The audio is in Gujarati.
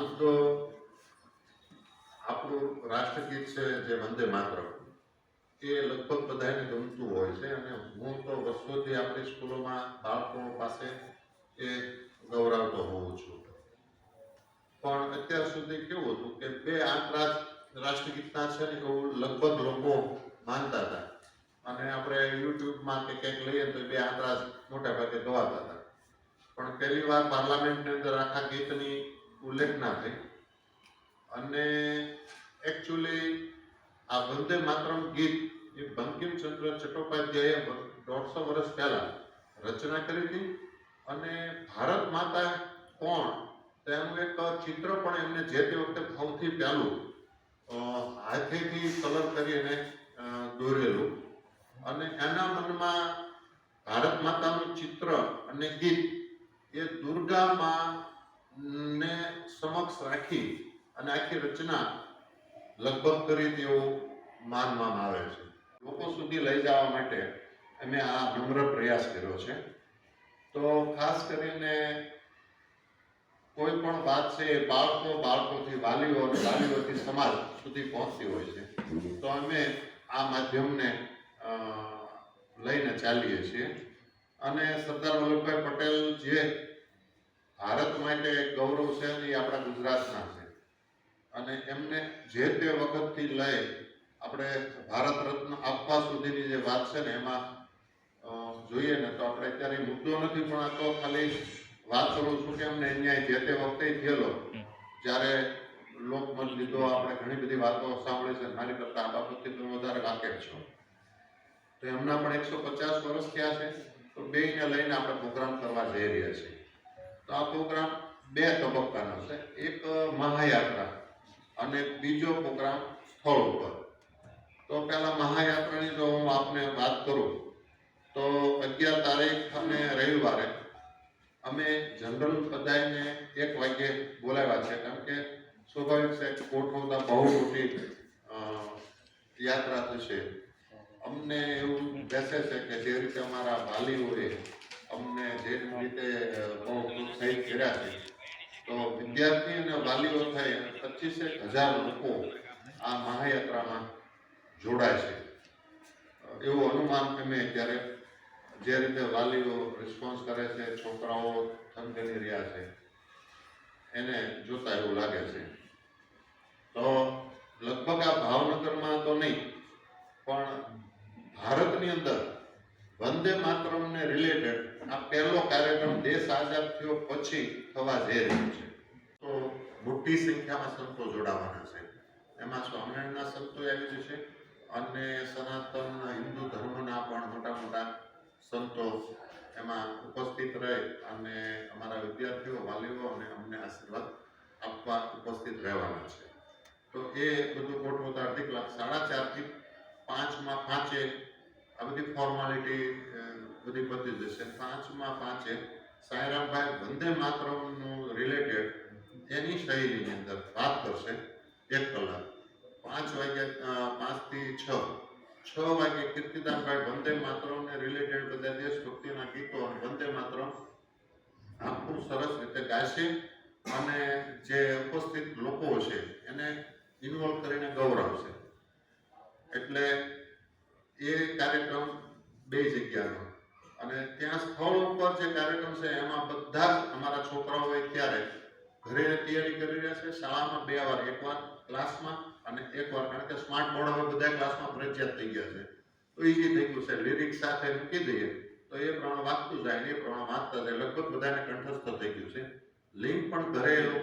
આમ આપણું રાષ્ટ્રગીત છે જે વંદે માત્ર એ લગભગ બધાને ગમતું હોય છે અને હું તો વર્ષોથી આપણી સ્કૂલોમાં બાળકો પાસે એ ગૌરવતો હોઉં છું. પણ અત્યાર સુધી કેવું હતું કે બે આંકડા રાષ્ટ્રગીતના છે ને એવું લગભગ લોકો માનતા હતા. અને આપણે યુટ્યુબમાં કે કંઈક લઈએ તો બે આંકડા મોટા ભાગે ગવાતા હતા. પણ પહેલી વાર પાર્લામેન્ટની અંદર આખા ગીતની ઉલ્લેખના થઈ અને એકચ્યુઅલી આ વંદે માતરમ ગીત એ બંકિમચંદ્ર ચટ્ટોપાધ્યાયે દોઢસો વર્ષ પહેલા રચના કરી હતી. અને ભારત માતા કોણ? તેનું એક ચિત્ર પણ એમને જે તે વખતે સૌથી પહેલું હાથેથી કલર કરીને દોરેલું. અને એના મનમાં ભારત માતાનું ચિત્ર અને ગીત એ દુર્ગા માં ને સમક્ષ રાખી અને આખી રચના લગભગ કરી તેવું માનવામાં આવે છે. લોકો સુધી લઈ જવા માટે અમે આ નમ્ર પ્રયાસ કર્યો છે. તો ખાસ કરીને કોઈ પણ વાત છે એ બાળકો, બાળકોથી વાલીઓ વાલીઓથી સમાજ સુધી પહોંચતી હોય છે. તો અમે આ માધ્યમને લઈને ચાલીએ છીએ. અને સરદાર વલ્લભભાઈ પટેલ જે ભારત માટે ગૌરવ છે ને એ આપણા ગુજરાતના છે. અને એમને જે તે વખતથી લઈ આપણે ભારત રત્ન આપવા સુધીની જે વાત છે ને એમાં જોઈએ ને તો આપણે અત્યારે મુદ્દો નથી પણ આ તો ખાલી વાત કરું છું કે અમને અન્યાય જે તે વખતે થયેલો. જ્યારે લોકમત લીધો આપણે ઘણી બધી વાતો સાંભળી છે મારી કરતા આ બાબતથી તમે વધારે વાકેફ છો. તો એમના પણ એકસો પચાસ વર્ષ થયા છે. તો બેયને લઈને આપણે પ્રોગ્રામ કરવા જઈ રહ્યા છીએ. તો આ પ્રોગ્રામ બે તબક્કાનો છે. એક મહાયાત્રા અને બીજો પ્રોગ્રામ સ્થળ ઉપર. તો પહેલા મહાયાત્રાની જો હું આપને વાત કરું, તો અગિયાર તારીખ અને રવિવારે અમે જનરલ બધાને એક વાગ્યે બોલાવ્યા છે. કારણ કે સ્વાભાવિક છે ગોઠવતા બહુ મોટી યાત્રા થશે. અમને એવું બેસે છે કે જે રીતે અમારા વાલીઓએ અમને જે રીતે કર્યા છે તો વિદ્યાર્થી અને વાલીઓ થઈ પચીસેક હજાર લોકો આ મહાયાત્રામાં જોડાય છે. એવું અનુમાન અમે ત્યારે જે રીતે વાલીઓ રિસ્પોન્સ કરે છે, છોકરાઓ થનગની રહ્યા છે, એને જોતા એવું લાગે છે. તો લગભગ આ ભાવનગરમાં તો નહીં, પણ ભારતની અંદર વંદે માતરમને રિલેટેડ આ પહેલો કાર્યક્રમ દેશ આઝાદ થયો પછી થવા જઈ રહ્યો છે. તો મોટી સંખ્યામાં સંતો જોડાવાના છે. એમાં સ્વામિનારાયણના સંતો આવી જશે અને સનાતન હિન્દુ ધર્મના પણ મોટા મોટા સંતો એમાં ઉપસ્થિત રહે અને અમારા વિદ્યાર્થીઓ વાલીઓ અને અમને આશીર્વાદ આપવા ઉપસ્થિત રહેવાના છે. તો એ બધું ગોઠવતા અડધી કલાક સાડા ચારથી પાંચમાં પાંચે આ બધી ફોર્માલિટી બધી પતી જશે પાંચમાં પાંચે સાયરામભાઈ વંદે માતરમનું રિલેટેડ એની શૈલીની અંદર વાત કરશે એક કલાક. પાંચ વાગ્યા પાંચથી છ. છ વાગે કીર્તિદાનભાઈ વંદે માતરમને રિલેટેડ બધા દેશભક્તિના ગીતો અને વંદે માતરમ આખું સરસ રીતે ગાશે અને જે ઉપસ્થિત લોકો છે એને ઇન્વોલ્વ કરીને ગૌરવશે. એટલે એ કાર્યક્રમ બે જગ્યાનો. અને ત્યાં સ્થળ ઉપર જે કાર્યક્રમ છે, એમાં બધા જ અમારા છોકરાઓ ત્યારે ઘરે તૈયારી કરી રહ્યા છે. શાળામાં બે વાર એકવાર ક્લાસમાં અને એકવાર કારણ કે સ્માર્ટ બોર્ડ હવે બધા ક્લાસમાં ફરજિયાત થઈ ગયા છે. તો ઈઝી થઈ ગયું છે. લિરિક્સ સાથે મૂકી દઈએ, તો એ પ્રમાણે વાંચતું જાય ને એ પ્રમાણે વાંચતા જાય. લગભગ બધાને કંઠસ્થ થઈ ગયું છે. લિંક પણ ઘરે એ